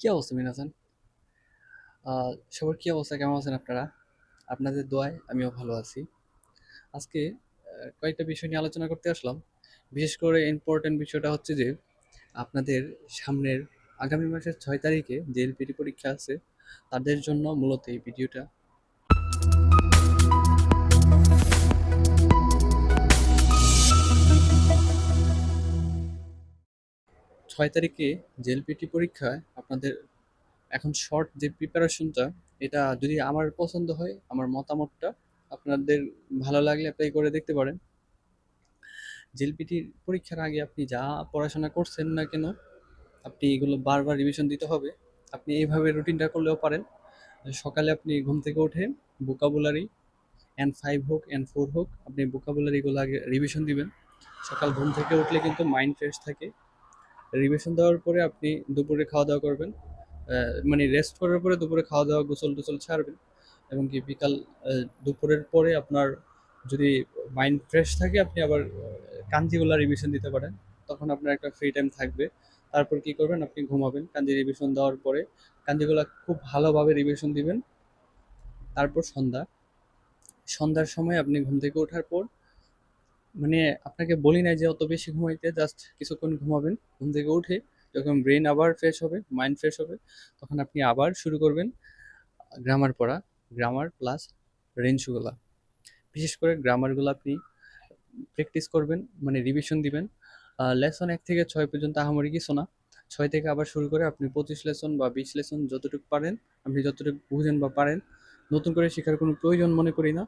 কি অবস্থা হাসান? সবার কী অবস্থা? কেমন আছেন আপনারা? আপনাদের দোয়ায় আমিও ভালো আছি। আজকে কয়েকটা বিষয় নিয়ে আলোচনা করতে আসলাম। বিশেষ করে ইম্পর্টেন্ট বিষয়টা হচ্ছে যে, আপনাদের সামনের আগামী মাসের ছয় তারিখে যে এলপিটি পরীক্ষা আছে, তাদের জন্য মূলত এই ভিডিওটা ছয় তারিখে যে এলপিটি পরীক্ষায় আপনাদের এখন শর্ট যে প্রিপারেশনটা এটা যদি আমার পছন্দ হয়, আমার মতামতটা আপনাদের ভালো লাগলে অ্যাপ্লাই করে দেখতে পারেন। জেলপিটির পরীক্ষার আগে আপনি যা পড়াশোনা করছেন না কেন, আপনি এগুলো বারবার রিভিশন দিতে হবে। আপনি এইভাবে রুটিনটা করলেও পারেন। সকালে আপনি ঘুম থেকে উঠে ভোকাবুলারি এন ফাইভ হোক এন ফোর হোক, আপনি ভোকাবুলারিগুলো আগে রিভিশন দিবেন। সকাল ঘুম থেকে উঠলে কিন্তু মাইন্ড ফ্রেশ থাকে। রিভিশন দেওয়ার পরে আপনি দুপুরে খাওয়া দাওয়া করবেন। মানে রেস্ট করার পরে দুপুরে খাওয়া দাওয়া গোসল টোসল ছাড়বেন এবং কি বিকাল দুপুরের পরে আপনার যদি মাইন্ড ফ্রেশ থাকে আপনি আবার কাঞ্জিগুলা রিভিশন দিতে পারেন। তখন আপনার একটা ফ্রি টাইম থাকবে। তারপর কি করবেন? আপনি ঘুমাবেন। কাঞ্জি রিভিশন দেওয়ার পরে কাঞ্জিগুলা খুব ভালোভাবে রিভিশন দিবেন। তারপর সন্ধ্যা। সন্ধ্যার সময় আপনি ঘুম থেকে ওঠার পর মানে আপনাকে বলি নাই যে অত বেশি ঘুমাইতে জাস্ট কিছুক্ষণ ঘুমাবেন। ঘুম থেকে উঠে যখন ব্রেন আবার ফ্রেশ হবে মাইন্ড ফ্রেশ হবে, তখন আপনি আবার শুরু করবেন গ্রামার পড়া। গ্রামার প্লাস রেঞ্জগুলা বিশেষ করে গ্রামারগুলো আপনি প্র্যাকটিস করবেন মানে রিভিশন দিবেন। লেসন এক থেকে ছয় পর্যন্ত আহামরি কিছু না। ছয় থেকে আবার শুরু করে আপনি পঁচিশ লেসন বা বিশ লেসন যতটুকু পারেন, আপনি যতটুকু বুঝেন বা পারেন, নতুন করে শেখার কোনো প্রয়োজন মনে করি না।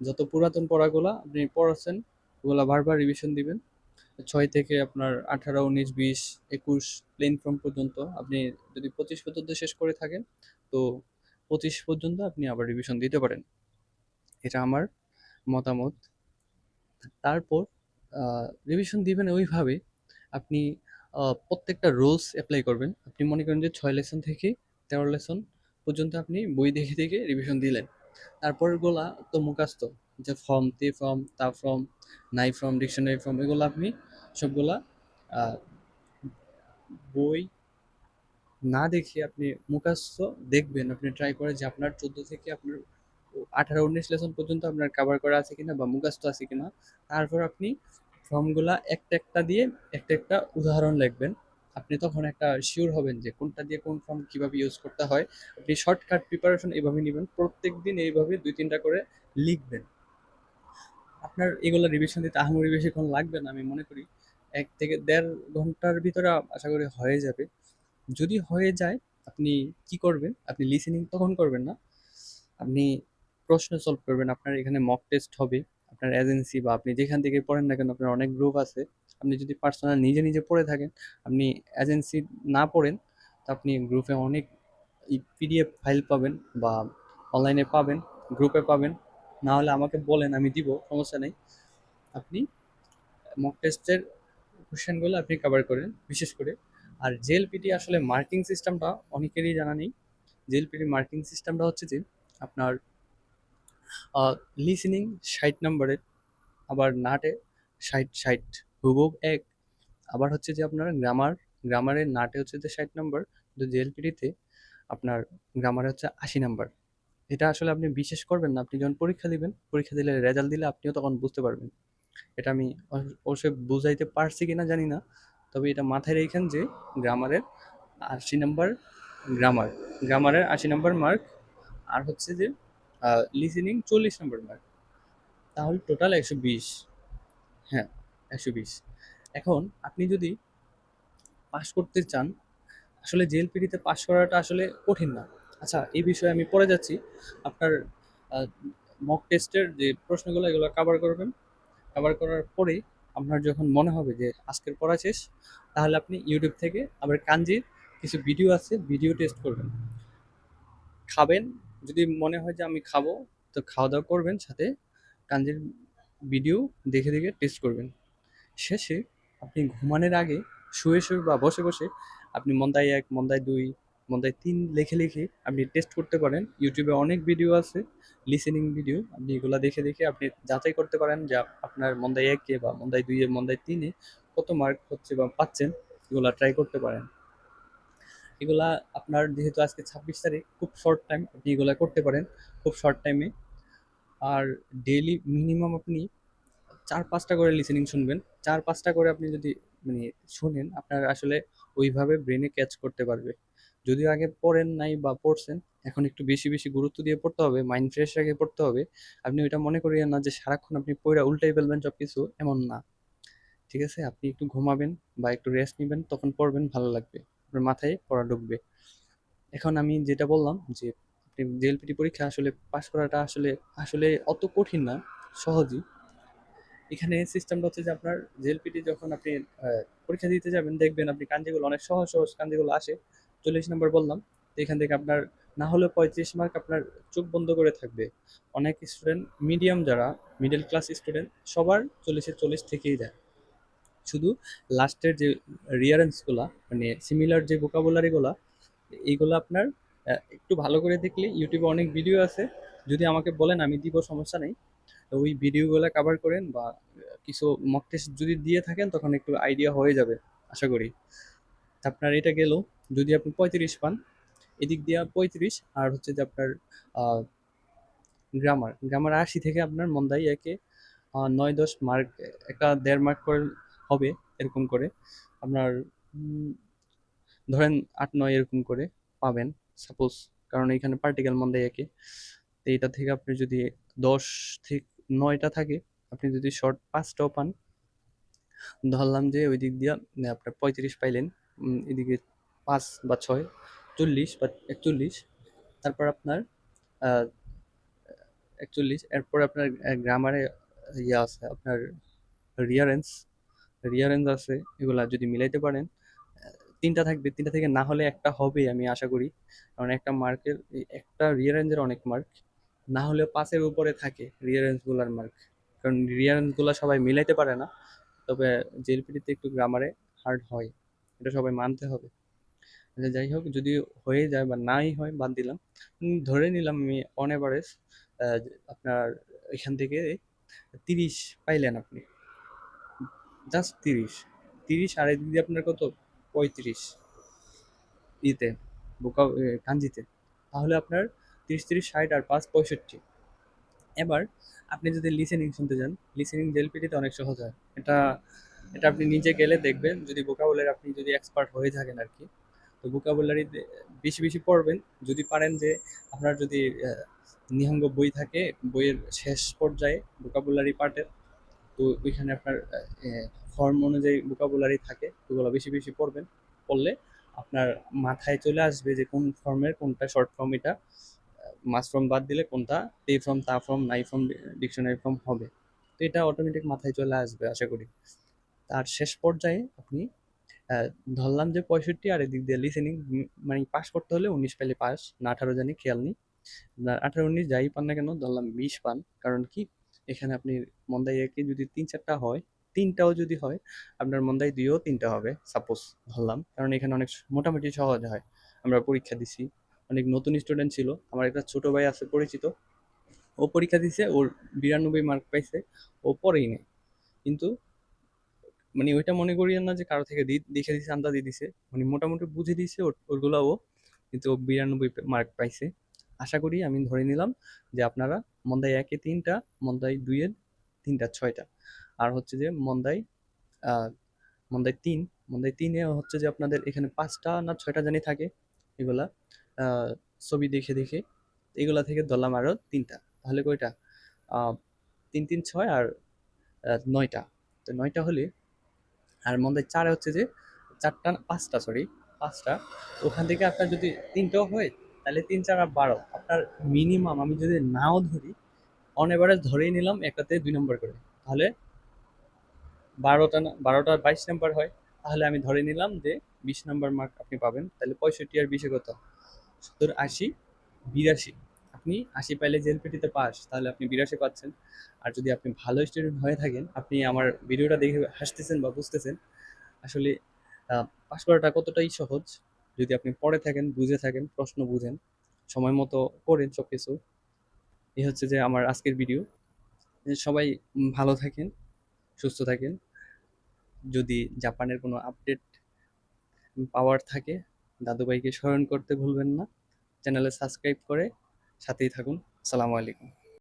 যত পুরাতন পড়াগুলা আপনি পড়াচ্ছেন ওগুলা বারবার রিভিশন দিবেন। ছয় থেকে আপনার আঠারো, উনিশ, বিশ, একুশ প্লেন ফর্ম পর্যন্ত আপনি যদি পঁচিশ পর্যন্ত শেষ করে থাকেন, তো পঁচিশ পর্যন্ত আপনি আবার রিভিশন দিতে পারেন। এটা আমার মতামত। তারপর রিভিশন দিবেন ওইভাবে আপনি প্রত্যেকটা রুলস অ্যাপ্লাই করবেন। আপনি মনে করেন যে ছয় লেসন থেকে তেরো লেসন পর্যন্ত আপনি বই দেখে দেখে রিভিশন দিলেন। তারপর গোলা তো মুখাস্ত যে ফর্ম তে ফর্ম তা ফর্ম নাই ফর্ম ডিকশনারি ফর্ম এগুলো আপনি সবগুলা বই না দেখে আপনি মুখস্থ দেখবেন। আপনি ট্রাই করে যে আপনার চোদ্দ থেকে আপনার আঠারো, উনিশ লেসন পর্যন্ত আপনার কভার করা আছে কিনা বা মুখস্থ আছে কিনা। তারপর আপনি ফর্মগুলা একটা একটা দিয়ে একটা একটা উদাহরণ লিখবেন। আপনি তখন একটা শিওর হবেন যে কোনটা দিয়ে কোন ফর্ম কীভাবে ইউজ করতে হয়। আপনি শর্টকাট প্রিপারেশন এইভাবে নেবেন। প্রত্যেক দিন এইভাবে দুই তিনটা করে লিখবেন। আপনার এগুলো রিভিশন দিতে আহামরি বেশিক্ষণ লাগবে না, আমি মনে করি। এক থেকে দেড় ঘণ্টার ভিতরে আশা করি হয়ে যাবে। যদি হয়ে যায়, আপনি কি করবেন? আপনি লিসেনিং তখন করবেন না। আপনি প্রশ্ন সলভ করবেন, আপনার এখানে মক টেস্ট হবে, আপনার এজেন্সি বা আপনি যেখান থেকে পড়েন না কেন, আপনার অনেক গ্রুপ আছে। আপনি যদি পার্সোনাল নিজে নিজে পড়ে থাকেন, আপনি এজেন্সি না পড়েন, তো আপনি গ্রুপে অনেক পিডিএফ ফাইল পাবেন বা অনলাইনে পাবেন গ্রুপে পাবেন। না হলে আমাকে বলেন, আমি দিব, সমস্যা নেই। আপনি মক টেস্টের কোশ্চেনগুলো আপনি কভার করেন, বিশেষ করে। আর জেএলপিটি আসলে মার্কিং সিস্টেমটা অনেকেরই জানা নেই। জেএলপিটি মার্কিং সিস্টেমটা হচ্ছে যে, আপনার লিসেনিং ষাট নম্বরের আবার নাটে ষাট ষাট হুবহুব এক। আবার হচ্ছে যে আপনার গ্রামার গ্রামারের নাটে হচ্ছে যে ষাট নম্বর কিন্তু জেএলপিটিতে আপনার গ্রামারে হচ্ছে আশি নাম্বার এটা আসলে আপনি বিশেষ করবেন না। আপনি যখন পরীক্ষা দিবেন, পরীক্ষা দিলে রেজাল্ট দিলে আপনিও তখন বুঝতে পারবেন। এটা আমি অবশ্যই বুঝাইতে পারছি কিনা জানি না। তবে এটা মাথায় রেখেন যে গ্রামারের আশি নাম্বার গ্রামার গ্রামারের আশি নাম্বার মার্ক আর হচ্ছে যে লিসেনিং চল্লিশ নাম্বার মার্ক তাহলে টোটাল একশো বিশ। হ্যাঁ একশো বিশ। এখন আপনি যদি পাস করতে চান, আসলে জেএলপিডিতে পাস করাটা আসলে কঠিন না। আচ্ছা এই বিষয়ে আমি পরে যাচ্ছি। আপনার মক টেস্টের যে প্রশ্নগুলো, এগুলো কভার করবেন। কভার করার পরে আপনার যখন মনে হবে যে আজকের পড়া শেষ, তাহলে আপনি ইউটিউব থেকে আবার কাঞ্জির কিছু ভিডিও আছে ভিডিও টেস্ট করবেন। খাবেন, যদি মনে হয় যে আমি খাব, তো খাওয়া দাওয়া করবেন সাথে কাঞ্জির ভিডিও দেখে দেখে টেস্ট করবেন। শেষে আপনি ঘুমানোর আগে শুয়ে শুয়ে বা বসে বসে আপনি মন্দায় এক, মন্দায় দুই মন্দায় তিন লিখে লিখে আপনি টেস্ট করতে পারেন। ইউটিউবে অনেক ভিডিও আছে লিসেনিং ভিডিও আপনি এগুলা দেখে দেখে আপনি যাচাই করতে পারেন যে আপনার মন্দায় একে বা মন্দায় দুইয়ে মন্দায় তিনে কত মার্ক হচ্ছে বা পাচ্ছেন, এগুলা ট্রাই করতে পারেন। এগুলা আপনার যেহেতু আজকে ছাব্বিশ তারিখ, খুব শর্ট টাইম আপনি এগুলা করতে পারেন, খুব শর্ট টাইমে আর ডেইলি মিনিমাম আপনি চার পাঁচটা করে লিসেনিং শুনবেন। চার পাঁচটা করে আপনি যদি মানে শোনেন, আপনার আসলে ওইভাবে ব্রেনে ক্যাচ করতে পারবে। যদিও আগে পড়েন নাই বা পড়ছেন, এখন একটু বেশি বেশি গুরুত্ব দিয়ে পড়তে হবে মাইন্ড ফ্রেশ রেখে পড়তে হবে। আপনি ওইটা মনে করিয়েন না যে সারাক্ষণ আপনি পড়া উল্টাই ফেলবেন সব কিছু এমন না। ঠিক আছে? আপনি একটু ঘুমাবেন বা একটু রেস্ট নেবেন, তখন পড়বেন, ভালো লাগবে। আপনার মাথায় পড়া ঢুকবে। এখন আমি যেটা বললাম যে, আপনি জেএলপিটি পরীক্ষা আসলে পাশ করাটা আসলে আসলে অত কঠিন না, সহজই। এখানে সিস্টেমটা হচ্ছে যে আপনার জেএলপিটি যখন আপনি পরীক্ষা দিতে যাবেন, দেখবেন আপনি কাঞ্জিগুলো অনেক সহজ সহজ কাঞ্জিগুলো আসে। চল্লিশ নম্বর বললাম, তো এখান থেকে আপনার না হলেও পঁয়ত্রিশ মার্ক আপনার চোখ বন্ধ করে থাকবে। অনেক স্টুডেন্ট মিডিয়াম যারা মিডল ক্লাস স্টুডেন্ট সবার চল্লিশে চল্লিশ থেকেই যায়। শুধু লাস্টের যে রিয়ারেন্সগুলা মানে সিমিলার যে ভোকাবুলারিগুলা এইগুলো আপনার একটু ভালো করে দেখলে ইউটিউবে অনেক ভিডিও আছে। যদি আমাকে বলেন, আমি দিব, সমস্যা নেই। ওই ভিডিওগুলো কাভার করেন বা কিছু মক টেস্ট যদি দিয়ে থাকেন, তখন একটু আইডিয়া হয়ে যাবে, আশা করি। আপনার এটা গেল। যদি আপনি পঁয়ত্রিশ পান, এদিক দিয়ে পঁয়ত্রিশ, আর হচ্ছে যে আপনার গ্রামার গ্রামার আশি থেকে আপনার মন্দাই একে নয় দশ মার্ক একটা দেড় মার্ক করে হবে এরকম করে। আপনার ধরেন আট নয় এরকম করে পাবেন সাপোজ কারণ এখানে পার্টিকেল মন্দাই একে। তো এইটা থেকে আপনি যদি দশ থেকে নয়টা থাকে, আপনি যদি শর্ট পাঁচটাও পান, ধরলাম যে ওই দিক দিয়ে, আপনার পঁয়ত্রিশ পাইলেন এদিকে পাঁচ বা ছয়, চল্লিশ বা একচল্লিশ, তারপর আপনার একচল্লিশ, এরপর আপনার গ্রামারে ইয়ে আছে, আপনার রিয়ারেন্স রিয়ারেন্স আছে, এগুলা যদি মিলাইতে পারেন তিনটা থাকবে, তিনটা থেকে না হলে একটা হবে আমি আশা করি, কারণ একটা মার্কের, একটা রিয়ারেঞ্জের অনেক মার্ক না হলেও পাঁচের উপরে থাকে রিয়ারেঞ্জগুলার মার্ক কারণ রিয়ারেঞ্জগুলো সবাই মিলাইতে পারে না, তবে জেলপিটিতে একটু গ্রামারে হার্ড হয়, এটা সবাই মানতে হবে। আচ্ছা যাই হোক, যদি হয়ে যায় বা নাই হয়, বাদ দিলাম। ধরে নিলাম আমি অন এভারেজ আপনার এখান থেকে তিরিশ পাইলেন আপনি। জাস্ট তিরিশ। তিরিশ আর দিয়ে আপনার কত? পঁয়ত্রিশ। ইতে, বোকা কাঞ্জিতে। তাহলে আপনার তিরিশ তিরিশ, ষাট আর পাঁচ, পঁয়ষট্টি। এবার আপনি যদি লিসেনিং শুনতে যান লিসেনিং জেলপিটিতে অনেক সহজ হয়। এটা এটা আপনি নিজে গেলে দেখবেন, যদি ভোকাবুলারি আপনি যদি এক্সপার্ট হয়ে থাকেন আর কি। তো ভোকাবুলারি বেশি বেশি পড়বেন। যদি পারেন যে আপনার যদি নিহঙ্গ বই থাকে, বইয়ের শেষ পর্যায়ে ভোকাবুলারি পার্টের তো ওইখানে আপনার ফর্ম অনুযায়ী ভোকাবুলারি থাকে, ওগুলো বেশি বেশি পড়বেন। পড়লে আপনার মাথায় চলে আসবে যে কোন ফর্মের কোনটা শর্ট ফর্ম এটা মাস ফর্ম বাদ দিলে কোনটা তে ফর্ম তা ফর্ম নাই ফর্ম ডিকশনারি ফর্ম হবে। তো এটা অটোমেটিক মাথায় চলে আসবে, আশা করি। তার শেষ পর্যায়ে আপনি ধরলাম যে পঁয়ষট্টি আর এদিক দিয়ে লিসেনিং মানে পাস করতে হলে উনিশ পেলে পাস না আঠারো জানি, খেয়াল নেই। আঠারো উনিশ যাই পান না কেন, ধরলাম বিশ পান। কারণ কি? এখানে আপনি মন্দাই একে যদি তিন চারটা হয়, তিনটাও যদি হয়, আপনার মন্দাই দুইও তিনটা হবে সাপোজ ধরলাম। কারণ এখানে অনেক মোটামুটি সহজ হয়। আমরা পরীক্ষা দিছি। অনেক নতুন স্টুডেন্ট ছিল। আমার একটা ছোট ভাই আছে পরিচিত। ও পরীক্ষা দিছে, ওর বিরানব্বই মার্ক পাইছে। ও পড়েই নেই। কিন্তু মানে ওইটা মনে করিয়েন না যে কারও থেকে দেখে দিছে আন্দাজি দিছে। মানে মোটামুটি বুঝে দিছে ওর- ওরগুলা কিন্তু বিরানব্বই মার্ক পাইছে। আশা করি আমি ধরে নিলাম যে আপনারা মন্দাই একে তিনটা মন্দাই দুইয়ের তিনটা ছয়টা। আর হচ্ছে যে মন্দাই আহ, মন্দাই তিন মন্দাই তিনে হচ্ছে যে আপনাদের এখানে পাঁচটা না ছয়টা জানি থাকে এগুলা ছবি দেখে দেখে। এগুলা থেকে ধরলাম আরও তিনটা। তাহলে কয়টা? তিন তিন ছয় আর নয়টা। তো নয়টা হলে আর মন্দাই চারে হচ্ছে যে চারটা পাঁচটা সরি পাঁচটা। ওখান থেকে আপনার যদি তিনটাও হয়, তাহলে তিন চার আর বারো। আপনার মিনিমাম আমি যদি নাও ধরি অন এভারেজ ধরেই নিলাম একটাতে দুই নম্বর করে। তাহলে বারোটা বারোটা বাইশ নাম্বার হয়। তাহলে আমি ধরে নিলাম যে বিশ নাম্বার মার্ক আপনি পাবেন। তাহলে পঁয়ষট্টি আর বিশে কত? সত্তর, আশি, বিরাশি। আপনি আশি পাইলে জেলপিটিতে পাস, তাহলে আপনি বিরাশি পাচ্ছেন। আর যদি আপনি ভালো স্টুডেন্ট হয়ে থাকেন, আপনি আমার ভিডিওটা দেখে হাসতেছেন বা বুঝতেছেন, আসলে পাস করাটা কতটাই সহজ। যদি আপনি পড়ে থাকেন, বুঝে থাকেন, প্রশ্ন বুঝেন, সময় মতো করেন সব কিছু এই হচ্ছে যে আমার আজকের ভিডিও সবাই ভালো থাকেন, সুস্থ থাকেন। যদি জাপানের কোনো আপডেট পাওয়ার থাকে, দাদুভাইকে স্মরণ করতে ভুলবেন না। চ্যানেলে সাবস্ক্রাইব করে সাথেই থাকুন। সালামু আলাইকুম।